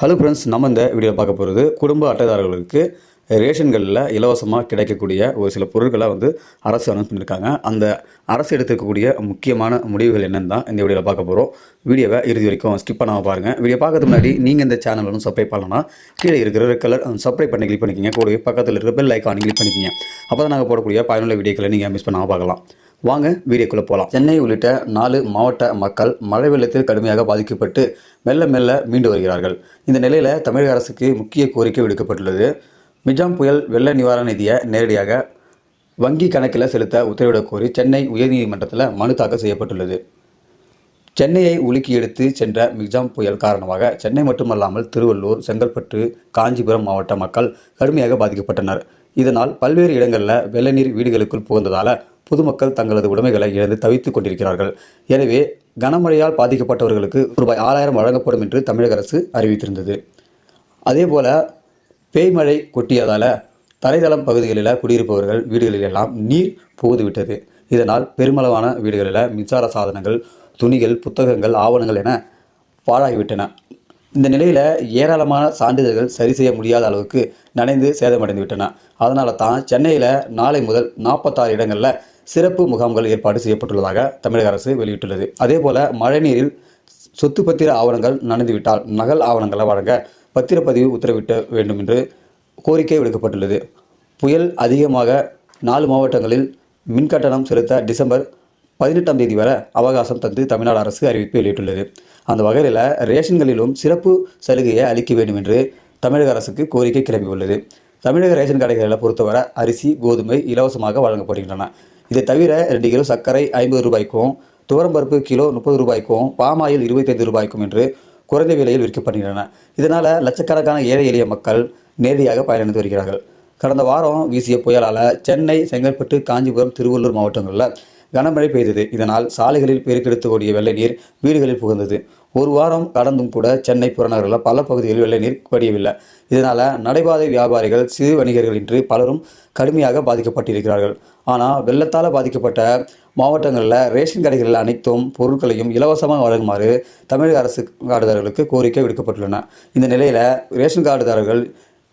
Hello friends நம்ம இந்த வீடியோவில் பார்க்க போகிறது குடும்ப அட்டைதாரர்களுக்கு ரேஷன்களில் இலவசமாக கிடைக்கக்கூடிய ஒரு சில பொருட்களை வந்து அரசு அனௌன்ஸ் பண்ணியிருக்காங்க அந்த அரசு எடுத்துக்கக்கூடிய முக்கியமான முடிவுகள் என்னென்னு தான் இந்த வீடியோவில் பார்க்க போகிறோம் வீடியோவை இறுதி வரைக்கும் ஸ்கிப் பண்ணாமல் பாருங்கள் வீடியோ பார்க்கறதுக்கு முன்னாடி நீங்கள் இந்த சேனல் வந்து சப்ஸ்கிரைப் பண்ணலன்னா கீழே இருக்கிற கலர் சப்ஸ்கிரைப் பண்ணி கிளிக் பண்ணிக்கிங்க. கூடவே பக்கத்தில் இருக்கிற பெல் ஐக்கான் கிளிக் பண்ணிக்கிங்க. அப்போ தான் நாங்கள் போடக்கூடிய பயனுள்ள வீடியோக்களை நீங்கள் மிஸ் பண்ணாமல் பார்க்கலாம். வாங்க வீடியோக்குள்ளே போகலாம் சென்னை உள்ளிட்ட நாலு மாவட்ட மக்கள் மழை வெள்ளத்தில் கடுமையாக பாதிக்கப்பட்டு மெல்ல மெல்ல மீண்டு வருகிறார்கள். இந்த நிலையில் தமிழக அரசுக்கு முக்கிய கோரிக்கை விடுக்கப்பட்டுள்ளது. மிஜாம் புயல் வெள்ள நிவாரண நிதியை நேரடியாக வங்கி கணக்கில் செலுத்த உத்தரவிடக் கோரி சென்னை உயர்நீதிமன்றத்தில் மனு தாக்கல் செய்யப்பட்டுள்ளது. சென்னையை உலுக்கி எடுத்து சென்ற மிக்ஜாம் புயல் காரணமாக சென்னை மட்டுமல்லாமல் திருவள்ளூர் செங்கல்பட்டு காஞ்சிபுரம் மாவட்ட மக்கள் கடுமையாக பாதிக்கப்பட்டனர். இதனால் பல்வேறு இடங்களில் வெள்ளநீர் வீடுகளுக்குள் புகுந்ததால் பொதுமக்கள் தங்களது உடைமைகளை இழந்து தவித்துக் கொண்டிருக்கிறார்கள். எனவே கனமழையால் பாதிக்கப்பட்டவர்களுக்கு ரூபாய் ஆறாயிரம் வழங்கப்படும் என்று தமிழக அரசு அறிவித்திருந்தது. அதேபோல பேய்மழை கொட்டியதால் தரைதளம் பகுதிகளில் குடியிருப்பவர்கள் வீடுகளில் எல்லாம் நீர் புகுந்துவிட்டது. இதனால் பெருமளவான வீடுகளில் மின்சார சாதனங்கள் துணிகள் புத்தகங்கள் ஆவணங்கள் என பாழாகிவிட்டன. இந்த நிலையில் ஏராளமான சான்றிதழ்கள் சரி செய்ய முடியாத அளவுக்கு நனைந்து சேதமடைந்து விட்டன அதனால தான் சென்னையில் நாளை முதல் நாற்பத்தாறு இடங்களில் சிறப்பு முகாம்கள் ஏற்பாடு செய்யப்பட்டுள்ளதாக தமிழக அரசு வெளியிட்டுள்ளது. அதேபோல மழைநீரில் சொத்து பத்திர ஆவணங்கள் நனைந்துவிட்டால் நகல் ஆவணங்களை வழங்க பத்திரப்பதிவு உத்தரவிட்ட வேண்டும் என்று கோரிக்கை விடுக்கப்பட்டுள்ளது. புயல் அதிகமாக நாலு மாவட்டங்களில் மின்கட்டணம் செலுத்த டிசம்பர் பதினெட்டாம் தேதி வரை அவகாசம் தந்து தமிழ்நாடு அரசு அறிவிப்பு வெளியிட்டுள்ளது. அந்த வகையில் ரேஷன்களிலும் சிறப்பு சலுகையை அளிக்க வேண்டும் என்று தமிழக அரசுக்கு கோரிக்கை கிளம்பியுள்ளது. தமிழக ரேஷன் கடைகளை பொறுத்தவரை அரிசி கோதுமை இலவசமாக வழங்கப்படுகின்றன. இதை தவிர ரெண்டு கிலோ சர்க்கரை ஐம்பது ரூபாய்க்கும் துவரம்பருப்பு கிலோ முப்பது ரூபாய்க்கும் பாமாயில் இருபத்தைந்து ரூபாய்க்கும் என்று குறைந்த விலையில் விற்கப்படுகின்றன. இதனால் லட்சக்கணக்கான ஏழை எளிய மக்கள் நேரடியாக பயனடைந்து வருகிறார்கள். கடந்த வாரம் வீசிய புயலால் சென்னை செங்கல்பட்டு காஞ்சிபுரம் திருவள்ளூர் மாவட்டங்களில் கனமழை பெய்தது. இதனால் சாலைகளில் பெருக்கெடுத்து ஓடிய வெள்ளை நீர் வீடுகளில் புகுந்தது. ஒரு வாரம் கடந்தும் கூட சென்னை புறநகரில் பல பகுதிகளில் வெள்ளை நீர் வடியவில்லை. இதனால் நடைபாதை வியாபாரிகள் சிறு வணிகர்கள் என்று பலரும் கடுமையாக பாதிக்கப்பட்டிருக்கிறார்கள். ஆனால் வெள்ளத்தால் பாதிக்கப்பட்ட மாவட்டங்களில் ரேஷன் கடைகளில் அனைத்தும் பொருட்களையும் இலவசமாக வழங்குமாறு தமிழக அரசு கார்டுதாரர்களுக்கு கோரிக்கை விடுக்கப்பட்டுள்ளன. இந்த நிலையில் ரேஷன் கார்டுதாரர்கள்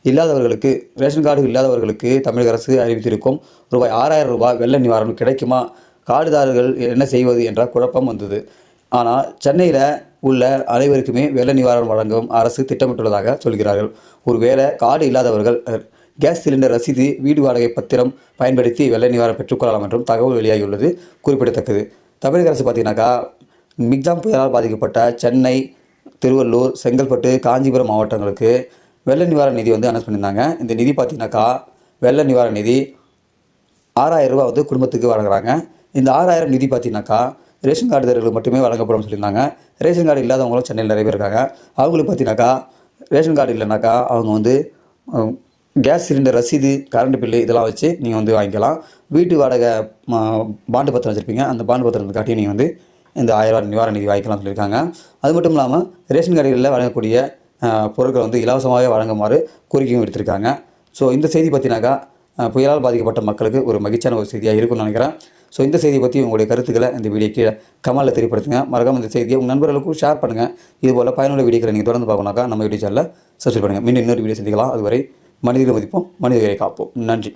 இல்லாதவர்களுக்கு ரேஷன் கார்டு இல்லாதவர்களுக்கு தமிழக அரசு அறிவித்திருக்கும் ரூபாய் ஆறாயிரம் ரூபாய் வெள்ள நிவாரணம் கிடைக்குமா காடுதாரர்கள் என்ன செய்வது என்ற குழப்பம் வந்தது. ஆனால் சென்னையில் உள்ள அனைவருக்குமே வெள்ள நிவாரணம் வழங்கும் அரசு திட்டமிட்டுள்ளதாக சொல்கிறார்கள். ஒருவேளை காடு இல்லாதவர்கள் கேஸ் சிலிண்டர் ரசீது வீடு வாடகை பத்திரம் பயன்படுத்தி வெள்ள நிவாரணம் பெற்றுக்கொள்ளலாம் என்றும் தகவல் வெளியாகியுள்ளது. குறிப்பிடத்தக்கது. தமிழக அரசு பார்த்தீங்கன்னாக்கா மிக்ஜாம் புயலால் பாதிக்கப்பட்ட சென்னை திருவள்ளூர் செங்கல்பட்டு காஞ்சிபுரம் மாவட்டங்களுக்கு வெள்ள நிவாரண நிதி வந்து அனௌன்ஸ் பண்ணியிருந்தாங்க. இந்த நிதி பார்த்தீங்கன்னாக்கா வெள்ள நிவாரண நிதி ஆறாயிரம் ரூபாய் வந்து குடும்பத்துக்கு வழங்குறாங்க. இந்த ஆறாயிரம் நிதி பார்த்தீங்கன்னாக்கா ரேஷன் கார்டுதாரர்களுக்கு மட்டுமே வழங்கப்படும் சொல்லியிருந்தாங்க. ரேஷன் கார்டு இல்லாதவங்களும் சென்னையில் நிறைய பேர் இருக்காங்க. அவங்களுக்கு பார்த்தீங்கன்னாக்கா ரேஷன் கார்டு இல்லைனாக்கா அவங்க வந்து கேஸ் சிலிண்டர் ரசீது கரண்ட் பில்லு இதெல்லாம் வச்சு நீங்கள் வந்து வாங்கிக்கலாம். வீட்டு வாடகை பாண்டு பத்திரம் வச்சுருப்பீங்க. அந்த பாண்டு பத்திரத்தை காட்டி நீங்கள் வந்து இந்த ஆயிரம் நிவாரண நிதி வாங்கிக்கலாம் சொல்லியிருக்காங்க. அது மட்டும் இல்லாமல் ரேஷன் கடைகளில் வழங்கக்கூடிய பொருட்கள் வந்து இலவசமாகவே வழங்குமாறு கோரிக்கையும் எடுத்திருக்காங்க ஸோ இந்த செய்தி பார்த்தீங்கன்னாக்கா புயலால் பாதிக்கப்பட்ட மக்களுக்கு ஒரு மகிழ்ச்சியான ஒரு செய்தியாக இருக்கும்னு நினைக்கிறேன். ஸோ இந்த செய்தியை பற்றி உங்களுடைய கருத்துக்களை இந்த வீடியோ கீழே கமலில் தெரியப்படுத்துங்க. மறக்காம இந்த செய்தியை உங்கள் நண்பர்களுக்கும் ஷேர் பண்ணுங்கள் இது போல் பயனுள்ள வீடியோக்களை நீங்கள் தொடர்ந்து பார்க்கணாக்கா நம்ம வீடியோ சேனலில் சப்ஸ்கிரைப் பண்ணுங்கள் மீண்டும் இன்னொரு வீடியோ சந்திக்கலாம். அதுவரை மனிதர்களை மதிப்போம் மனிதர்களை காப்போம். நன்றி.